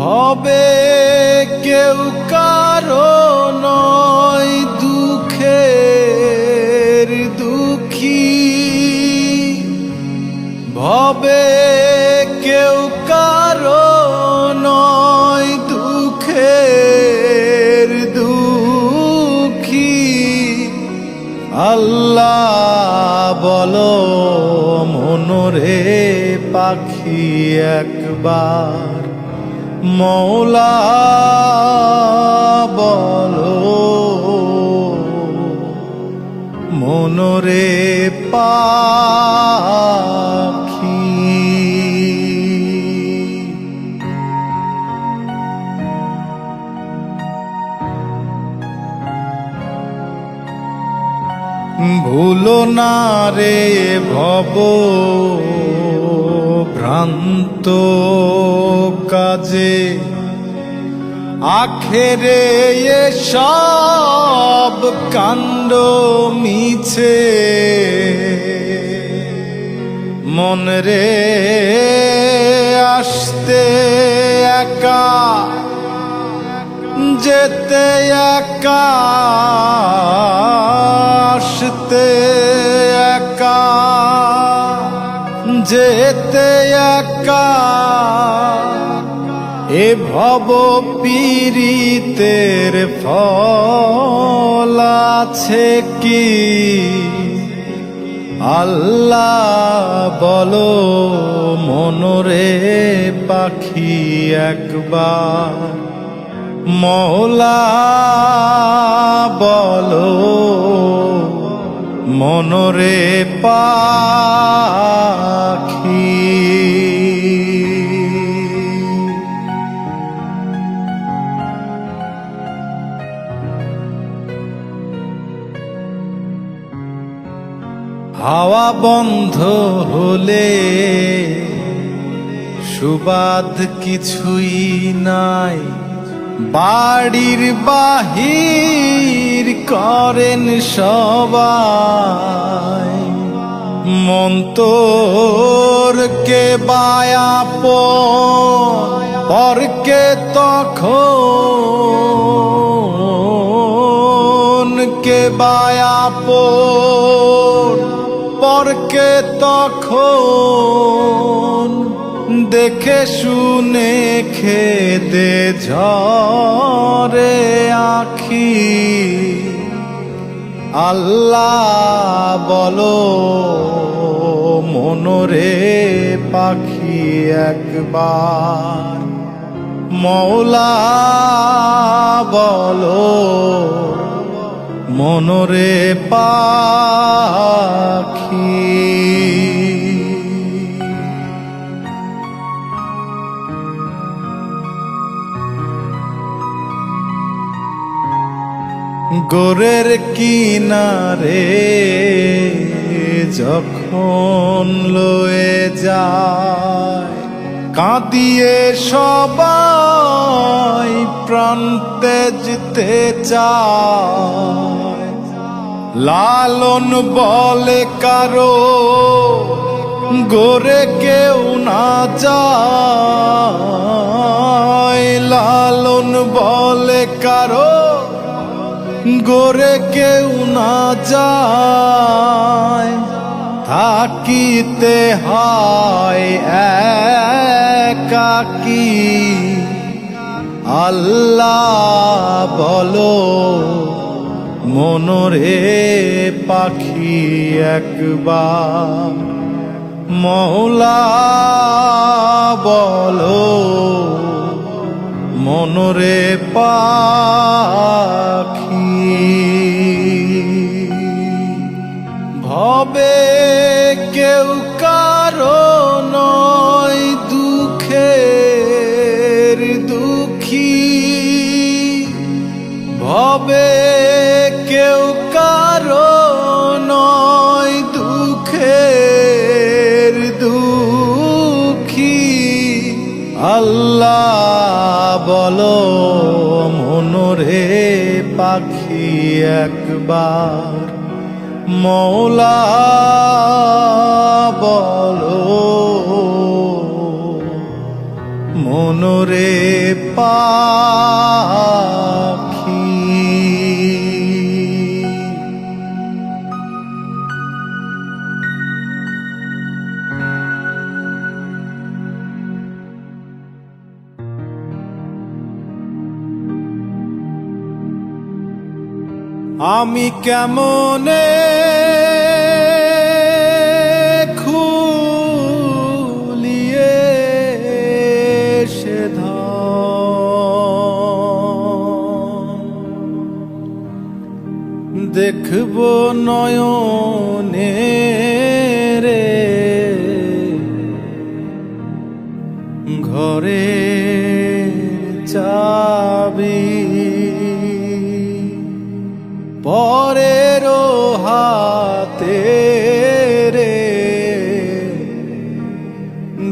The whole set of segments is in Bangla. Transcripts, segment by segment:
হবে কেউ কারও নয় দুঃখের দুঃখী। ভবে কেউ কারও নয় দুঃখের দুঃখী। আল্লাহ বলো মনরে পাখি একবার। মৌলা বলো মনরে পাখি। ভুলো না রে ভব। ভ্রান্ত কাজে আখেরে সব কাণ্ড মিছে। মন রে আসতে একা যেতে একা আসতে একা। যেতে একা। এ ভব পীড়িতের ফল আছে কি? আল্লাহ বলো, মনরে পাখি একবার। মৌলা বলো মনরে পাখি। হাওয়া বন্ধ হলে সুবাদ কিছুই নাই। বাড়ির বাহির করেন সবাই। মন্তরকে বায়াপ পরকে তখন কে বায়াপ পরকে তখন দেখে শুনে খেদে ঝরে আখি। আল্লাহ বলো মনরে পাখি একবার। মৌলা বলো মনরে পাখি গোরের কিনারে যখন লয়ে যায়, কাঁদিয়ে সবাই প্রাণ তেজতে লালন বলে কারও গোরে কেউ না যায়, লালন বলে কারও গোরে কেউ না যায়, থাকিতে হয় একাকি। আল্লাহ বলো, মনরে পাখি একবার। মৌলা বলো, মনরে পাখি ভবে কেউ কারও নয় দুঃখের দুঃখী। ভবে একবার মৌলা বলো মনরে পাখি কেমনে খুলিয়ে সে দেখব নয়নে রে ঘরে চাবি পরের হাতে রে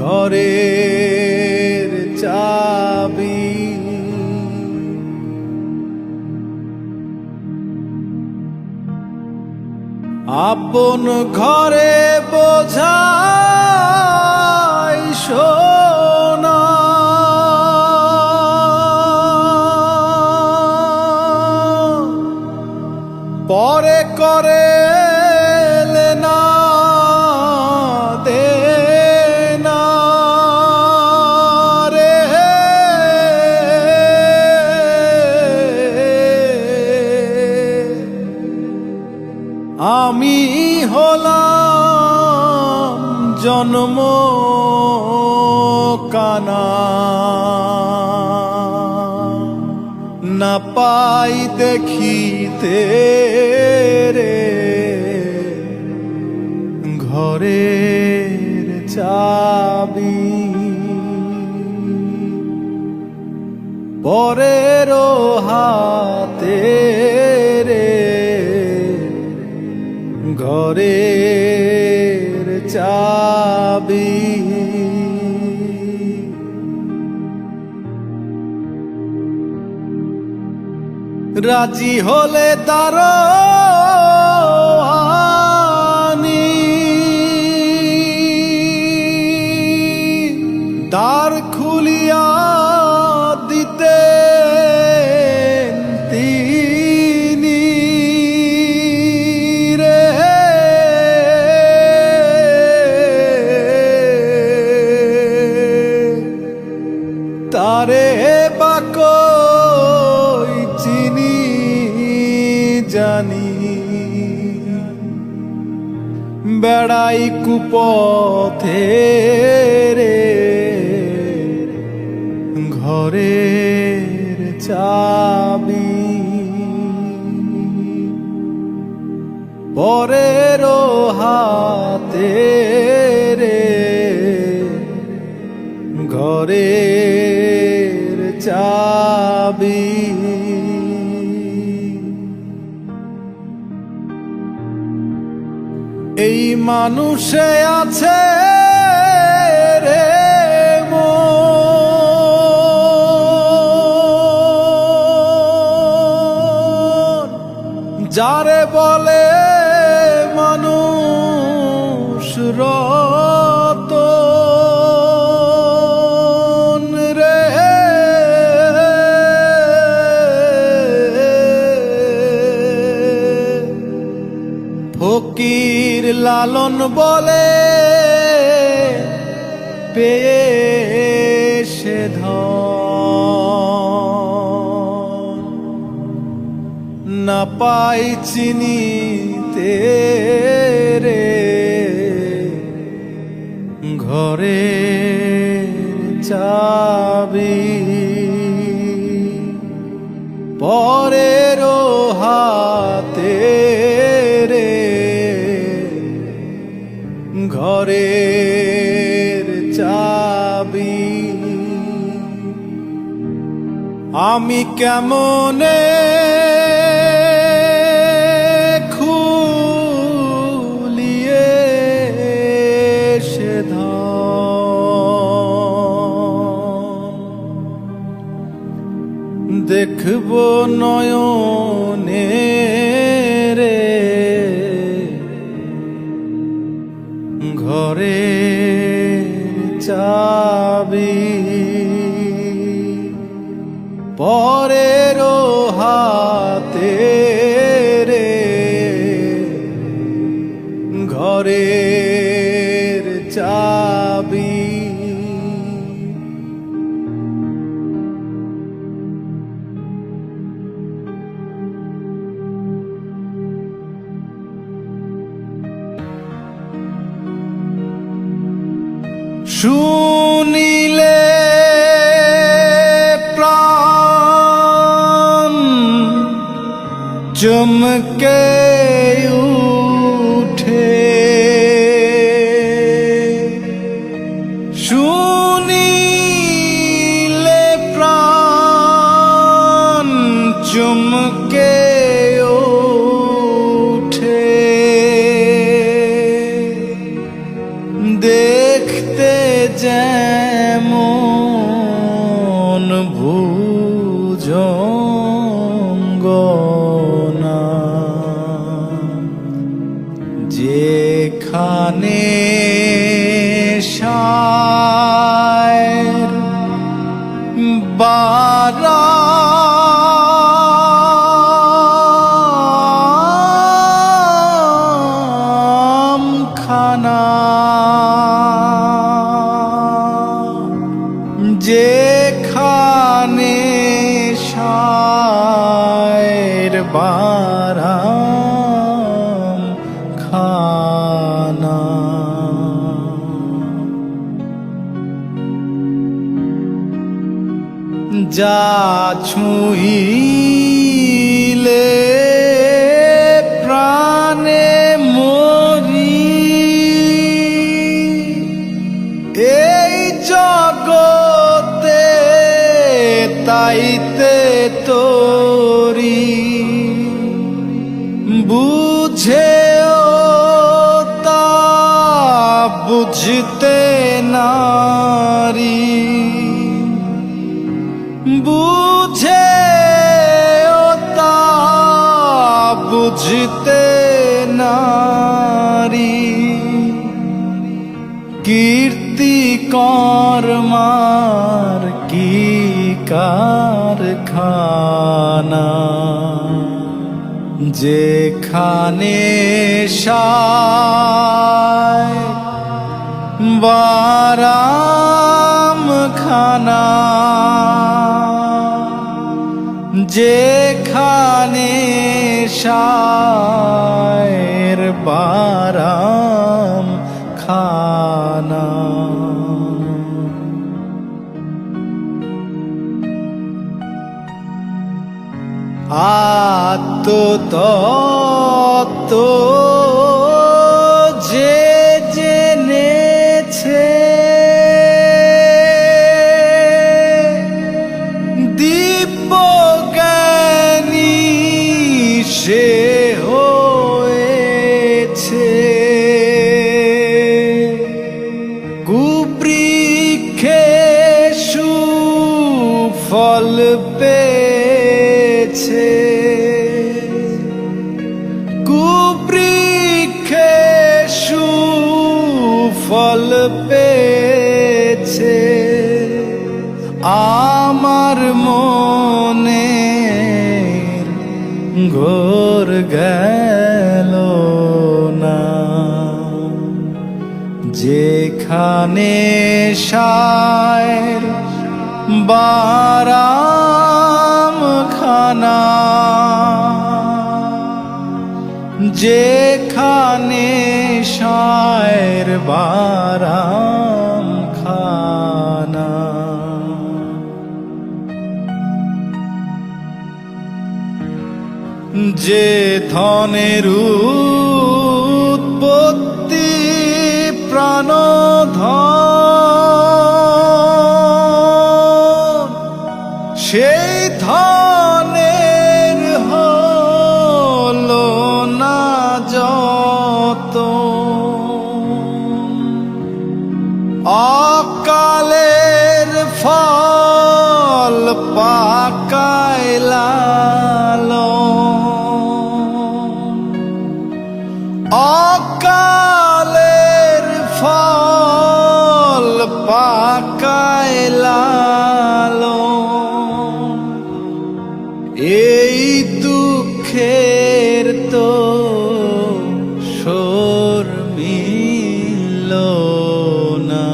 ঘরের চাবি। আপন ঘরে আমি হলাম জন্ম কানা। না পাই দেখিতে রে ঘরের চাবি। পরের হাতে ঘরের চাবি। রাজি হলে তার আনি বেড়াই কুপথে রে। ঘরে চাবি। পরের হাতে রে। ঘরের মানুষে আছে লালন বলে পেয়ে না পাই চিনিতে রে ঘরে চাবি। পরের ঘরের চাবি। আমি কেমনে সে দেখব নয়নে ঘরে চাবি। পরের ও चमके বারাম খানা যা ছুঁইলে বুঝতে নারী বুঝে তা বুঝতে নারী কীর্তি কর্মার কি কারখানা যেখানে শায় বারাম খানা যেখানে শায়ের বারাম খানা। আত্মতত্ত্ব খানা যেখানে শায়ের বারাম খানা যে ধনের উৎপত্তি প্রাণধন অকালের ফল পাকায় এই দুঃখের তো না।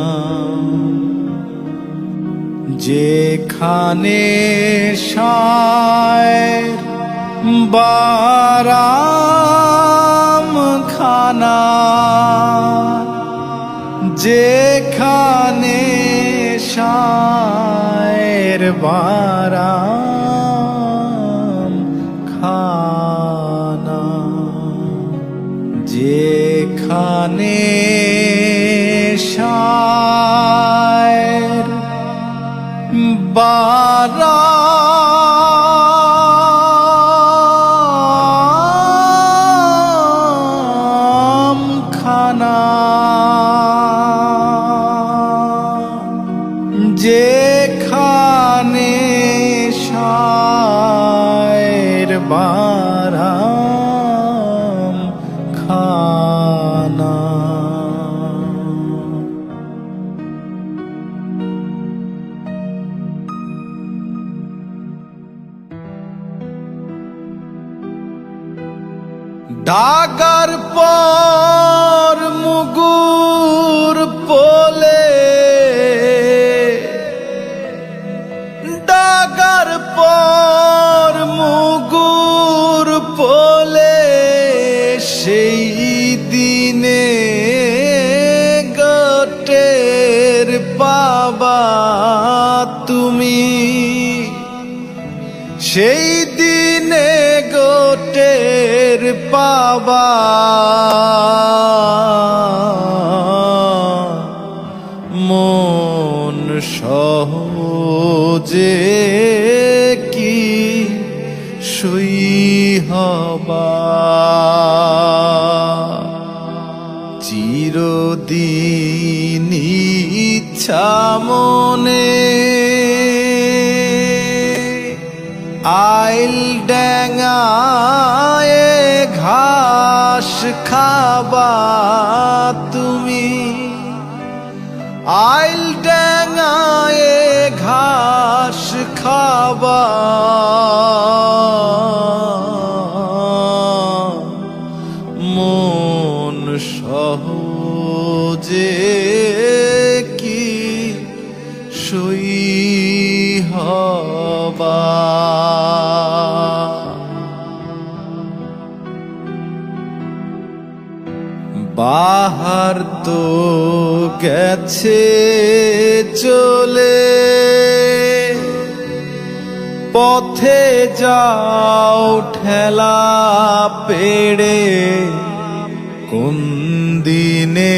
যেখানে সায় বারা খানা যেখানে শায়ের বারাম ঘাস খাবা তুমি। আইল ড্যাঙায় ঘাস খাবা। বাহার তো গেছে চলে। পথে যাও ঠেলা পেড়ে কোন দিনে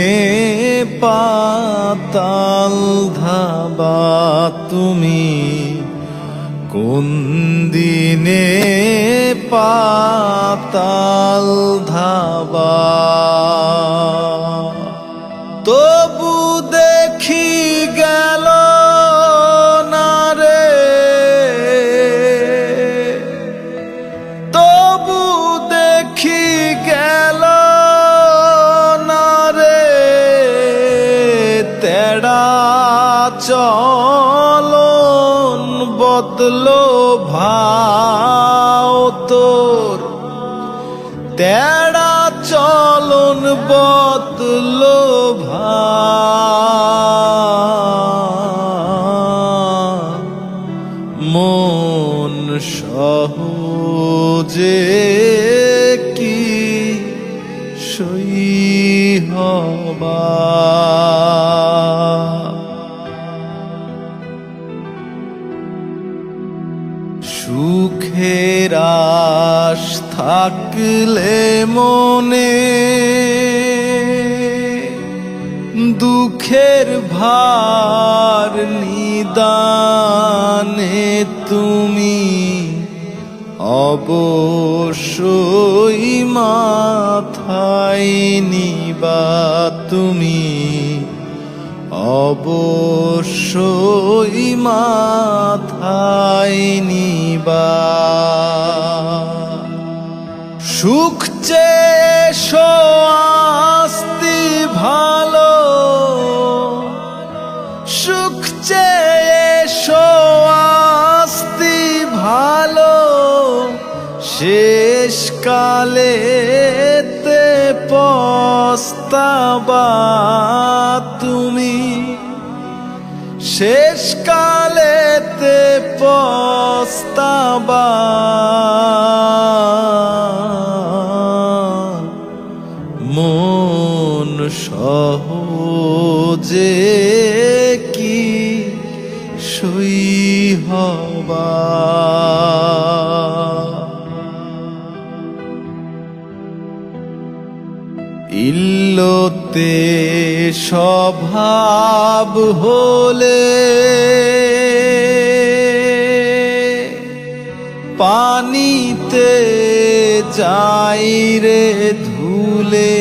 পাতাল ধাবা তুমি? কোন দিনে পাতাল ধাবা? তবু বদলো ভাও তোর। তেড়া চলন বদলো ভা মন সহজে কি সই হবা? আশ থাকলে মনে দুঃখের ভার নিদানে তুমি অবশ্যই মাথায় নিবা তুমি অবশ্যই মাথায় নিবা সুখ চেয়ে আস্তি ভালো। সুখ চেয়ে আস্তি ভালো। শেষ কালেতে পস্তাবা তুমি। শেষ পস্তাবা মন সহজে কি সই হবা? ইল্লতে স্বভাব হলে পানিতে যাই রে ধুলে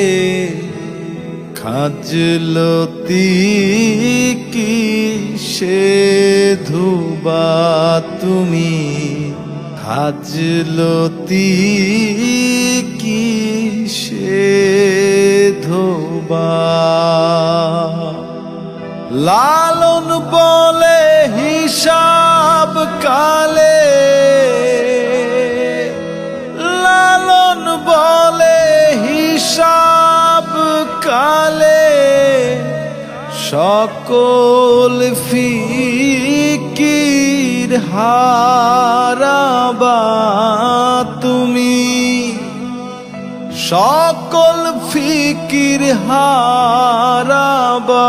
খাজলতি কি সে ধুবা তুমি খাজলতি কি সে ধোবা। লালন বলে হিসাব কালে। লালন বলে হিসাব কালে। সকল ফিকির হারাবা তুমি। সকল ফিকির হারাবা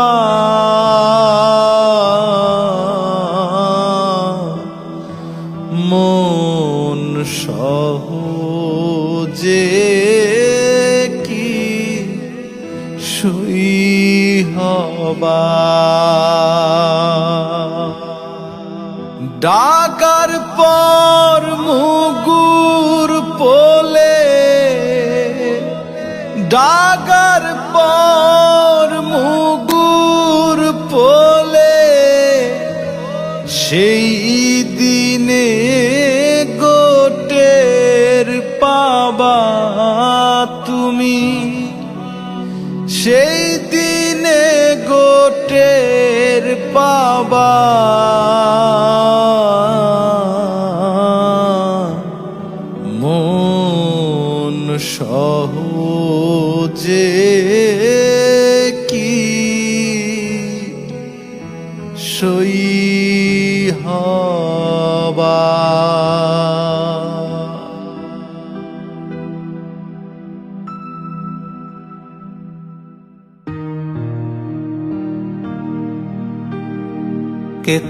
ডাকার পর মুগুর পোলে, ডাকার পর মুগুর পোলে, সেই দিনে গোটের পাবা তুমি। সেই দিনে গোটের পাবা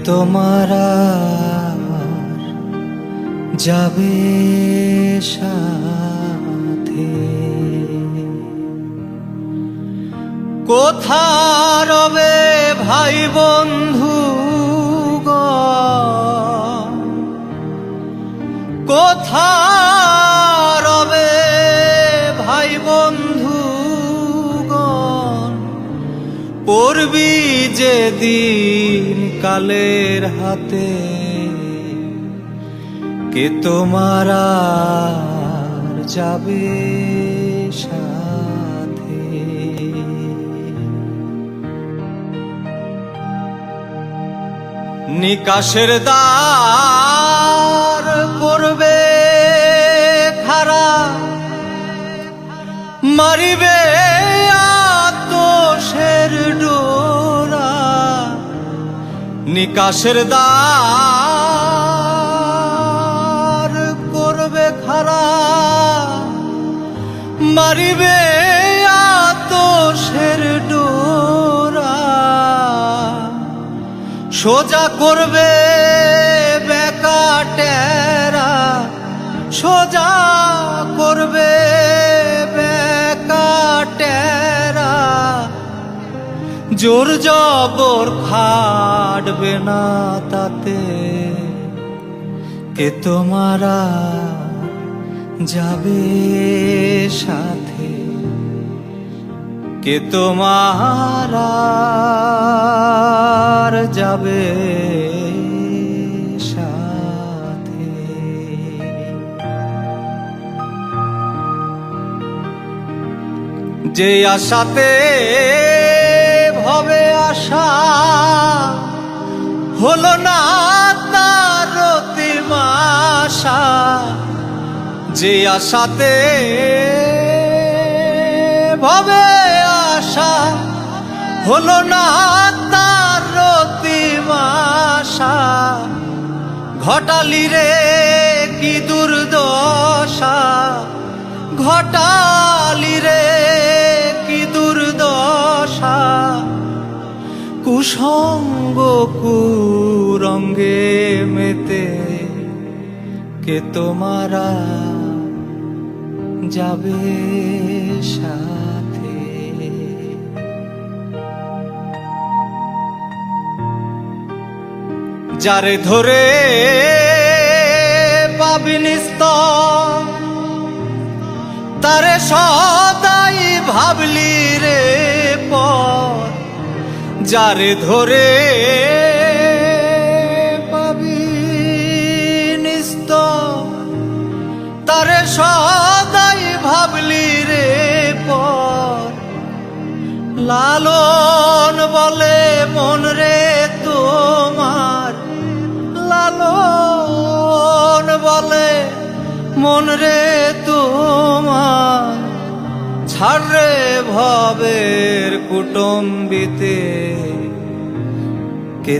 তোমারা যাবে সাথে। কোথা রবে ভাই বন্ধু কোথা রবে ভাই বন্ধু পড়বি যে দিন কালের হাতে কে তোমার যাবে সাথে? নিকাশের দ্বার করবে খারা মারিবে নিকাশের দ্বার করবে খারা মারিবে আতসের ডোরা। সোজা করবে বেকাটেরা সোজা করবে জোর জবর খাটবে না তাতে। কে তোমারা যাবে সাথে? কে তোমার যাবে যে আশাতে ভবে আশা হলো না তার রতিমাশা যে আশাতে ভবে আশা হলো না তার রতিমাশা ঘটালি রে কি দুর্দশা। ঘটালি রে কি দুর্দশা। কুসঙ্গ কুরঙ্গে মেতে কে তোমারা যাবে সাথে? যারে ধরে পাবিনি তারে সদাই ভাবলি রে। যারে ধরে পাবি নিস্ত, তারে সদাই ভাবলি রে পর। লালন বলে মন রে তোমার, লালন বলে মন রে তোমার। ছাড়ে ভবের কুটুম্বিতে কে